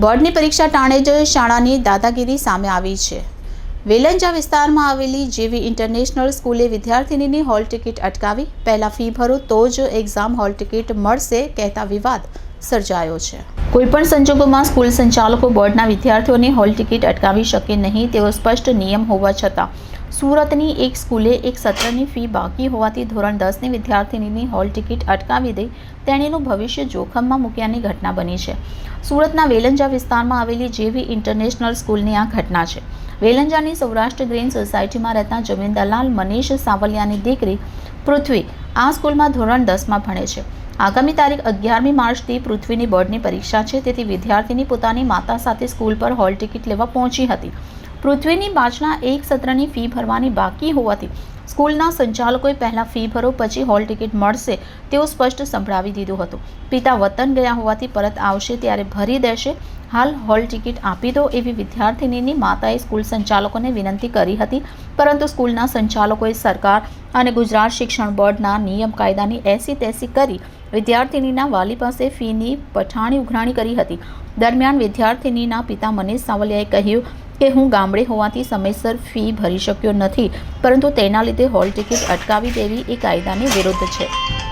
બોર્ડની પરીક્ષા ટાણે જ શાળાની દાદાગીરી સામે આવી છે. વેલંજા વિસ્તારમાં આવેલી જેવી ઇન્ટરનેશનલ સ્કૂલે વિદ્યાર્થિનીની હોલ ટિકિટ અટકાવી પહેલાં ફી ભરો તો જ એક્ઝામ હોલ ટિકિટ મળશે કહેતા વિવાદ સર્જાયો છે. કોઈપણ સંજોગોમાં સ્કૂલ સંચાલકો બોર્ડના વિદ્યાર્થીઓની હોલ ટિકિટ અટકાવી શકે નહીં તેવો સ્પષ્ટ નિયમ હોવા છતાં સુરતની એક સ્કૂલે એક સત્રની ફી બાકી હોવાથી ધોરણ દસની વિદ્યાર્થિનીની હોલ ટિકિટ અટકાવી દઈ તેણીનું ભવિષ્ય જોખમમાં મૂક્યાની ઘટના બની છે. સુરતના વેલંજા વિસ્તારમાં આવેલી જેવી ઇન્ટરનેશનલ સ્કૂલની આ ઘટના છે. વેલંજાની સૌરાષ્ટ્ર ગ્રીન સોસાયટીમાં રહેતા જમીન મનીષ સાવલિયાની દીકરી પૃથ્વી આ સ્કૂલમાં ધોરણ દસમાં ભણે છે. આગામી તારીખ અગિયારમી માર્ચથી પૃથ્વીની બોર્ડની પરીક્ષા છે, તેથી વિદ્યાર્થીની પોતાની માતા સાથે સ્કૂલ પર હોલ ટિકિટ લેવા પહોંચી હતી. પૃથ્વીની બાજના એક સત્રની ફી ભરવાની બાકી હોવાથી સ્કૂલના સંચાલકોએ પહેલાં ફી ભરો, પછી હોલ ટિકિટ મળશે તેવું સ્પષ્ટ સંભળાવી દીધું હતું. પિતા વતન ગયા હોવાથી પરત આવશે ત્યારે ભરી દેશે. હાલ હોલ ટિકિટ આપી દો એવી વિદ્યાર્થિનીની માતાએ સ્કૂલ સંચાલકોને વિનંતી કરી હતી. પરંતુ સ્કૂલના સંચાલકોએ સરકાર અને ગુજરાત શિક્ષણ બોર્ડના નિયમ કાયદાની એસી તેસી કરી વિદ્યાર્થિનીના વાલી પાસે ફીની પઠાણી ઉઘરાણી કરી હતી. દરમિયાન વિદ્યાર્થિનીના પિતા મનીષ સાવલિયાએ કહ્યું કે, હું ગામડે હોવાથી સમયસર ફી ભરી શક્યો નથી, પરંતુ તેના લીધે હોલ ટિકિટ અટકાવી દેવી એ કાયદાની વિરુદ્ધ છે.